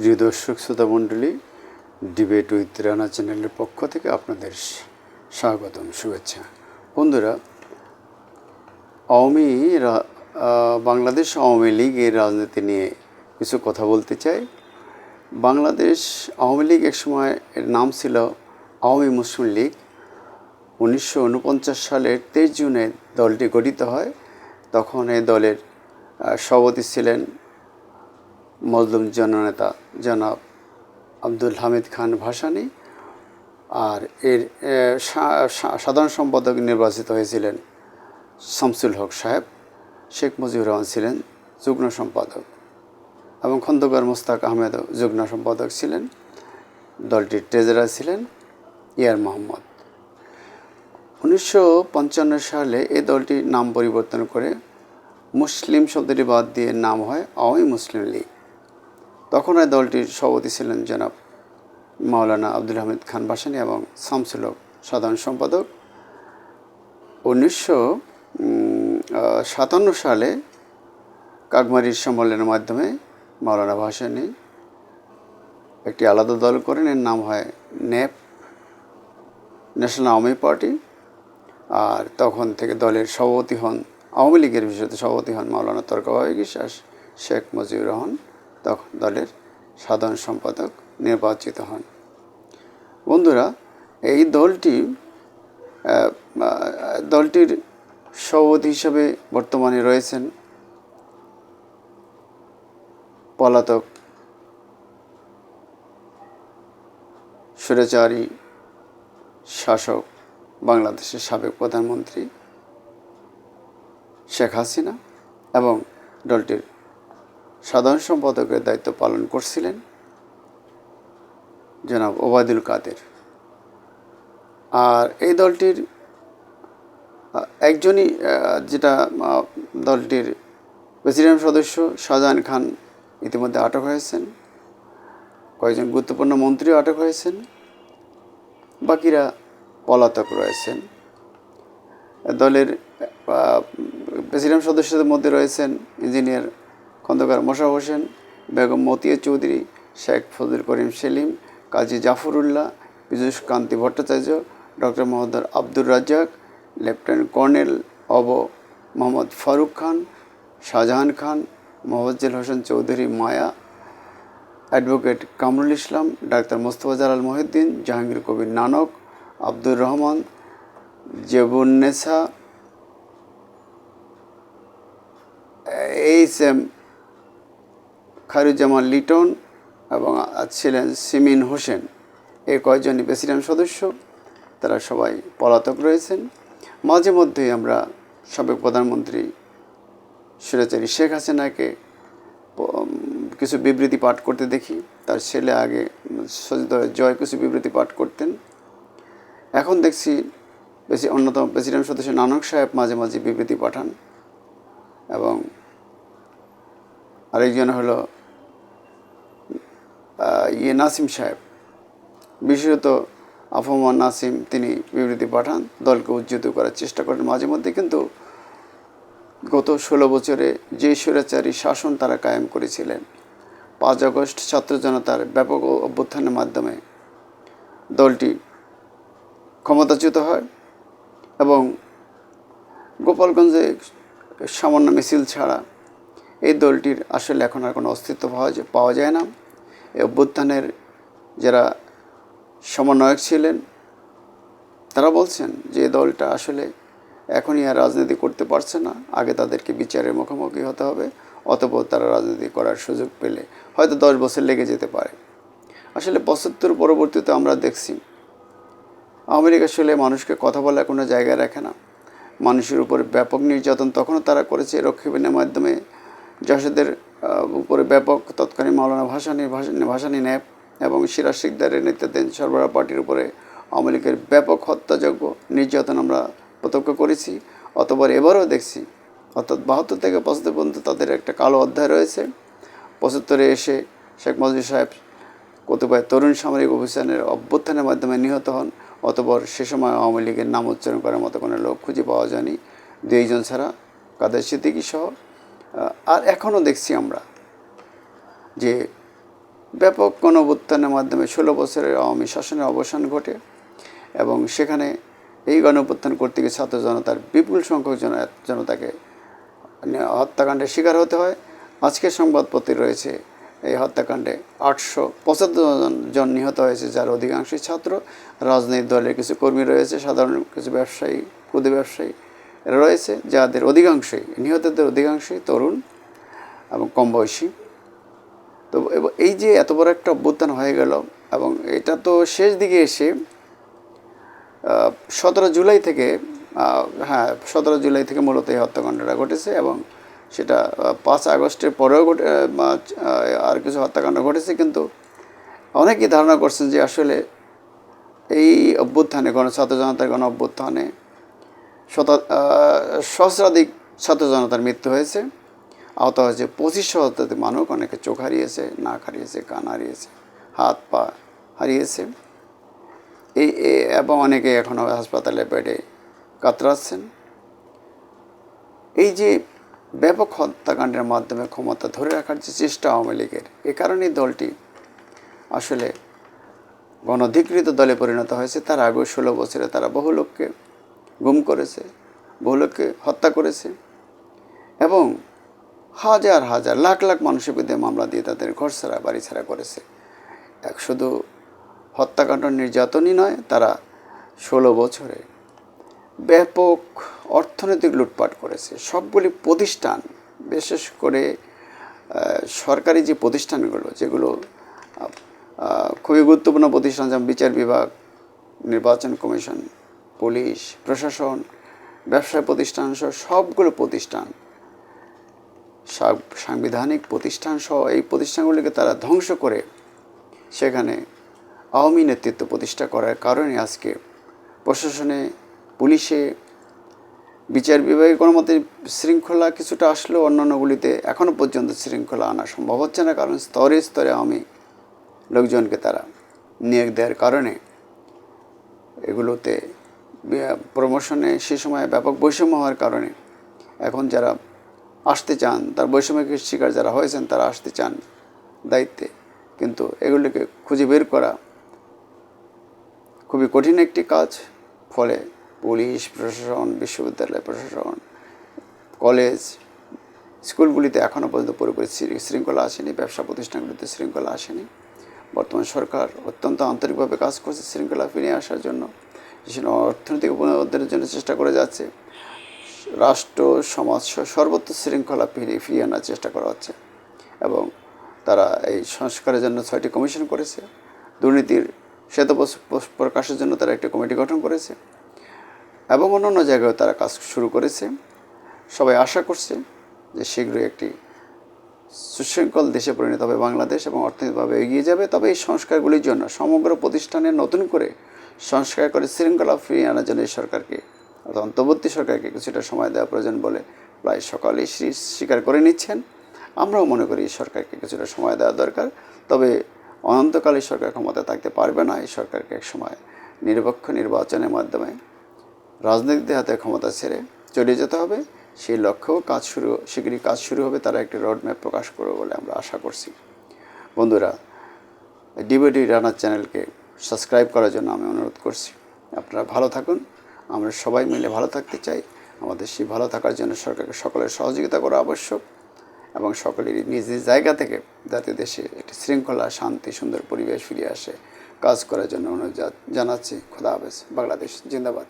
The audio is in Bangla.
প্রিয় দর্শক, শ্রোতা মণ্ডলী ডিবেট উইথ রানা চ্যানেলের পক্ষ থেকে আপনাদের স্বাগতম, শুভেচ্ছা। বন্ধুরা, আওয়ামী বাংলাদেশ আওয়ামী লীগের রাজনীতি নিয়ে কিছু কথা বলতে চাই। বাংলাদেশ আওয়ামী লীগ এক সময় এর নাম ছিল আওয়ামী মুসলিম লীগ। উনিশশো উনপঞ্চাশ সালের তেইশ জুনে দলটি গঠিত হয়। তখন এই দলের সভাপতি ছিলেন মজলুম জননেতা জনাব আব্দুল হামিদ খান ভাসানী আর এর সাধারণ সম্পাদক নির্বাচিত হয়েছিলেন শামসুল হক সাহেব, শেখ মুজিবুর রহমান ছিলেন যুগ্ম সম্পাদক এবং খন্দকার মুস্তাক আহমেদও যুগ্ম সম্পাদক ছিলেন, দলটির ট্রেজারার ছিলেন ইয়ার মোহাম্মদ। উনিশশো পঞ্চান্ন সালে এই দলটির নাম পরিবর্তন করে মুসলিম শব্দটি বাদ দিয়ে নাম হয় আওয়ামী মুসলিম লীগ। তখন এই দলটির সভাপতি ছিলেন জনাব মাওলানা আব্দুল হামিদ খান বাসানি এবং শামসুল সাধারণ সম্পাদক। উনিশশো সাতান্ন সালে কাকমারির সম্মেলনের মাধ্যমে মাওলানা ভাসানি একটি আলাদা দল করেন। এর নাম হয় নেপ ন্যাশনাল আওয়ামী পার্টি। আর তখন থেকে দলের সভাপতি হন, আওয়ামী লীগের বিষয়তে সভাপতি হন মাওলানা তর্কবাহী বিশ্বাস শেখ মুজিবুর রহমান। তখন দলের সাধারণ সম্পাদক নির্বাচিত হন। বন্ধুরা, এই দলটি দলটির সভাপতি হিসেবে বর্তমানে রয়েছেন পলাতক সুরেচারী শাসক বাংলাদেশের সাবেক প্রধানমন্ত্রী শেখ হাসিনা এবং দলটির সাধারণ সম্পাদকের দায়িত্ব পালন করছিলেন জনাব ওবায়দুল কাদের। আর এই দলটির, একজনই, যেটা, দলটির প্রেসিডেন্ট সদস্য শাহজাহান খান ইতিমধ্যে আটক হয়েছেন। কয়েকজন গুরুত্বপূর্ণ মন্ত্রীও আটক হয়েছেন। বাকিরা পলাতক রয়েছেন। দলের প্রেসিডেন্ট সদস্যদের মধ্যে রয়েছেন engineer Khandaker Mosharraf Hossain, Begum Matia Chowdhury, Sheikh Fazle Karim Selim, Kazi Zafrullah Piyush Kanti Bhattacharya, doctor Mohammad Abdur Razzak, lieutenant colonel of Mohammad Faruk Khan, Shahjahan Khan মোহাজ্জেল Hossain Chowdhury Maya, advocate Kamrul Islam, doctor Mostafa Jalal Mohiuddin, Jahangir Kabir Nanak, Abdur Rahman Jebunnesa H M Khairuzzaman Liton এবং ছিলেন সিমিন হোসেন। এই কয়েকজনই প্রেসিডেন্ট সদস্য? তারা সবাই পলাতক রয়েছেন। মাঝে মধ্যেই আমরা সাবেক প্রধানমন্ত্রী সুরেচারী শেখ হাসিনাকে কিছু বিবৃতি পাঠ করতে দেখি। তার ছেলে আগে জয় কিছু বিবৃতি পাঠ করতেন। এখন দেখছি বেশি অন্যতম প্রেসিডেন্ট সদস্য নানক সাহেব মাঝে মাঝে বিবৃতি পাঠান। এবং আরেকজন হলো ইয়ে নাসিম সাহেব। বিশেষত আফমান নাসিম তিনি বিবৃতি পাঠান, দলকে উজ্জীবিত করার চেষ্টা করেন। মাঝে মধ্যে কিন্তু গত ষোলো বছরে যে স্বৈরাচারী শাসন তারা কায়েম করেছিলেন, পাঁচ আগস্ট ছাত্র জনতার ব্যাপক অভ্যুত্থানের মাধ্যমে দলটি ক্ষমতাচ্যুত হয় এবং গোপালগঞ্জে সামান্য মিছিল ছাড়া এই দলটির আসলে এখন আর কোনো অস্তিত্ব পাওয়া যায় পাওয়া যায় না। অভ্যুত্থানের যারা সমন্বয়ক ছিলেন তারা বলছেন যে দলটা আসলে এখনই আর রাজনীতি করতে পারছে না। আগে তাদেরকে বিচারের মুখোমুখি হতে হবে অতপর তারা রাজনীতি করার সুযোগ পেলে হয়তো দশ বছর লেগে যেতে পারে। আসলে পঁচাত্তর পরবর্তীতে আমরা দেখছি আমেরিকা আসলে মানুষকে কথা বলার কোনো জায়গায় রাখে না। মানুষের উপর ব্যাপক নির্যাতন তখনও তারা করেছে রক্ষীবিনের মাধ্যমে। আহ, উপরে ব্যাপক তৎকালীন মাওলানা ভাসানি ভাসানি ন্যাপ এবং সিরাজ শিকদারের নেতৃত্বাধীন সরবরাহ পার্টির উপরে আওয়ামী লীগের ব্যাপক হত্যাযোগ্য নির্যাতন আমরা প্রত্যক্ষ করেছি অতবার এবারও দেখছি, অর্থাৎ বাহাত্তর থেকে পঁচাত্তর পর্যন্ত তাদের একটা কালো অধ্যায় রয়েছে। পঁচাত্তরে এসে শেখ মুজিব সাহেব কতিপয় তরুণ সামরিক অভিযানের অভ্যুত্থানের মাধ্যমে নিহত হন, অতপর সে সময় আওয়ামী লীগের নাম উচ্চারণ করার মতো কোনো লোক খুঁজে পাওয়া যায়নি। দুইজন ছাড়া কাদের সিদ্দিকী সহ আর এখনও দেখছি আমরা যে ব্যাপক গণঅভ্যুত্থানের মাধ্যমে ষোলো বছরের আওয়ামী শাসনের অবসান ঘটে এবং সেখানে এই গণঅভ্যুত্থান করতে গিয়ে ছাত্র জনতার বিপুল সংখ্যক জন, জনতাকে হত্যাকাণ্ডের শিকার হতে হয়। আজকের সংবাদপত্রে রয়েছে এই হত্যাকাণ্ডে আটশো পঁচাত্তর জন জন নিহত হয়েছে, যার অধিকাংশই ছাত্র। রাজনৈতিক দলের কিছু কর্মী রয়েছে, সাধারণ কিছু ব্যবসায়ী, ক্ষুদে ব্যবসায়ী। রয়েছে, যাদের অধিকাংশই, নিহতদের অধিকাংশই তরুণ এবং কম বয়সী তো এই যে এত বড় একটা অভ্যুত্থান হয়ে গেল এবং এটা তো শেষ দিকে এসে সতেরো জুলাই থেকে হ্যাঁ সতেরো জুলাই থেকে মূলত এই হত্যাকাণ্ডটা ঘটেছে এবং সেটা পাঁচ আগস্টের পরেও ঘটে আর কিছু হত্যাকাণ্ড ঘটেছে। কিন্তু অনেকেই ধারণা করছেন যে আসলে এই অভ্যুত্থানে গণ ছাত্র জনতার গণ অভ্যুত্থানে শত সহস্রাধিক ছাত্র জনতার মৃত্যু হয়েছে। আহত হয়েছে পঁচিশ শতাধিক মানুষ। অনেকে চোখ হারিয়েছে, নাক হারিয়েছে, কান হারিয়েছে, হাত পা হারিয়েছে। এই এবং অনেকে এখনও হাসপাতালে বেডে কাতরাচ্ছেন। এই যে ব্যাপক হত্যাকাণ্ডের মাধ্যমে ক্ষমতা ধরে রাখার যে চেষ্টা আওয়ামী লীগের, এ কারণেই দলটি আসলে গণধিকৃত দলে পরিণত হয়েছে। তার আগেও ষোলো বছরে তারা বহু লোককে গুম করেছে বহু লোককে হত্যা করেছে এবং হাজার হাজার, লাখ লাখ মানুষের বিরুদ্ধে মামলা দিয়ে তাদের ঘর ছাড়া, বাড়ি ছাড়া করেছে। এক শুধু হত্যাকাণ্ড নির্যাতনই নয়, তারা ষোলো বছরে ব্যাপক অর্থনৈতিক লুটপাট করেছে। সবগুলি প্রতিষ্ঠান, বিশেষ করে সরকারি যে প্রতিষ্ঠানগুলো, যেগুলো খুবই গুরুত্বপূর্ণ প্রতিষ্ঠান, যেমন বিচার বিভাগ, নির্বাচন কমিশন পুলিশ, প্রশাসন, ব্যবসা প্রতিষ্ঠান সহ সবগুলো প্রতিষ্ঠান, সাব- সাংবিধানিক প্রতিষ্ঠান সহ এই প্রতিষ্ঠানগুলিকে তারা ধ্বংস করে সেখানে আওয়ামী নেতৃত্ব প্রতিষ্ঠা করার কারণে আজকে প্রশাসনে, পুলিশে, বিচার বিভাগে কোনো মতে শৃঙ্খলা কিছুটা আসলেও অন্যান্যগুলিতে এখনও পর্যন্ত শৃঙ্খলা আনা সম্ভব হচ্ছে না, কারণ স্তরে স্তরে আমি লোকজনকে তারা নিয়োগ দেওয়ার কারণে এগুলোতে প্রমোশনে সে সময় ব্যাপক বৈষম্য হওয়ার কারণে এখন যারা আসতে চান, তার বৈষম্যের শিকার যারা হয়েছেন, তারা আসতে চান দায়িত্বে। কিন্তু এগুলিকে খুঁজে বের করা খুবই কঠিন একটি কাজ। ফলে পুলিশ, প্রশাসন, বিশ্ববিদ্যালয় প্রশাসন, কলেজ, স্কুলগুলিতে এখনও পর্যন্ত পুরোপুরি শৃঙ্খলা আসেনি, ব্যবসা প্রতিষ্ঠানগুলিতে শৃঙ্খলা আসেনি। বর্তমান সরকার অত্যন্ত আন্তরিকভাবে কাজ করছে শৃঙ্খলা ফিরিয়ে আসার জন্য। সেজন্য অর্থনৈতিক উন্নয়নের জন্য চেষ্টা করে যাচ্ছে। রাষ্ট্র, সমাজ সর্বত্র শৃঙ্খলা ফিরিয়ে ফিরিয়ে আনার চেষ্টা করা হচ্ছে এবং তারা এই সংস্কারের জন্য ছয়টি কমিশন করেছে। দুর্নীতির শ্বেত প্রকাশের জন্য তারা একটি কমিটি গঠন করেছে এবং অন্যান্য জায়গায় তারা কাজ শুরু করেছে। সবাই আশা করছে যে শীঘ্রই একটি সুশৃঙ্খল দেশে পরিণত হবে বাংলাদেশ এবং অর্থনৈতিকভাবে এগিয়ে যাবে। তবে এই সংস্কারগুলির জন্য সমগ্র প্রতিষ্ঠানে নতুন করে সংস্কার করে শৃঙ্খলা ফিরিয়ে আনার জন্য সরকারকে, অর্থাৎ অন্তর্বর্তী সরকারকে কিছুটা সময় দেওয়া প্রয়োজন বলে প্রায় সকলেই স্বী- স্বীকার করে নিচ্ছেন। আমরাও মনে করি এই সরকারকে কিছুটা সময় দেওয়া দরকার। তবে অনন্তকাল সরকার ক্ষমতা থাকতে পারবে না। এই সরকারকে এক সময় নিরপেক্ষ নির্বাচনের মাধ্যমে রাজনীতির হাতে ক্ষমতা ছেড়ে চলে যেতে হবে। সেই লক্ষ্যেও কাজ শুরু শীঘ্রই কাজ শুরু হবে তারা একটি রোডম্যাপ প্রকাশ করবে বলে আমরা আশা করছি। বন্ধুরা ডিবিডি রানার চ্যানেলকে সাবস্ক্রাইব করার জন্য আমি অনুরোধ করছি। আপনারা ভালো থাকুন। আমরা সবাই মিলে ভালো থাকতে চাই। আমাদের সেই ভালো থাকার জন্য সরকারকে সকলের সহযোগিতা করা আবশ্যক এবং সকলেরই নিজ নিজ জায়গা থেকে যাতে দেশে একটি শৃঙ্খলা, শান্তি, সুন্দর পরিবেশ ফিরে আসে। কাজ করার জন্য অনুরোধ জানাচ্ছি। খোদা হাফেজ। বাংলাদেশ জিন্দাবাদ।